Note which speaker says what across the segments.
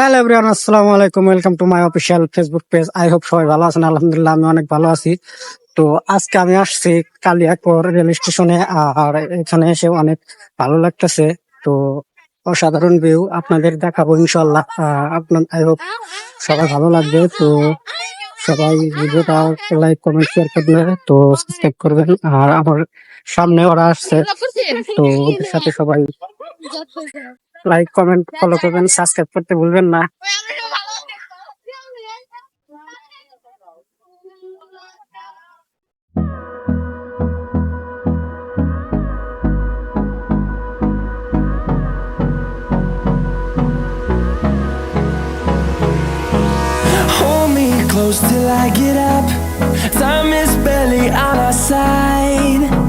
Speaker 1: Hello everyone আসসালামু আলাইকুম welcome to my official Facebook page I hope সবাই ভালো আছেন। আলহামদুলিল্লাহ, আমি অনেক ভালো আছি। তো আজকে আমি আসছি কালিয়াকর রেল স্টেশনে, আর এখানে এসে অনেক ভালো লাগতেছে। তো অসাধারণ ভিউ আপনাদের দেখাবো ইনশাল্লাহ আপনার আই হোপ সবাই ভালো লাগবে। তো সবাই ভিডিওটা লাইক কমেন্ট শেয়ার করবেন তো সাবস্ক্রাইব করবেন। আর আমার সামনে ওরা আসছে। তো ওদের সাথে সবাই লাইক কমেন্ট ফলো করবেন সাবস্ক্রাইব করতে ভুলবেন না
Speaker 2: Hold me close till I get up. Time is barely on our side.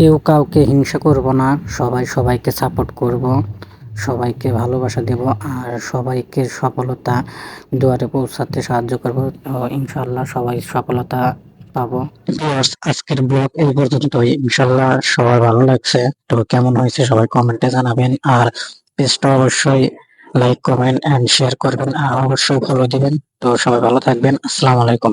Speaker 1: কেউ কাউকে হিংসা করব না, সবাই সবাইকে সাপোর্ট করব, সবাইকে ভালোবাসা দেব, আর সবাইকে সফলতা দুয়ারে পৌঁছাতে সাহায্য করব। ইনশাল্লাহ সবাই সফলতা পাবো। আজকের ব্লগ এই পর্যন্তই। ইনশাল্লাহ সবাই ভালো লাগছে। তো কেমন হয়েছে সবাই কমেন্টে জানাবেন। আর পেজটা অবশ্যই লাইক কমেন্ট এন্ড শেয়ার করবেন। আর অবশ্যই ফলো দিবেন। তো সবাই ভালো থাকবেন। আসসালামু আলাইকুম।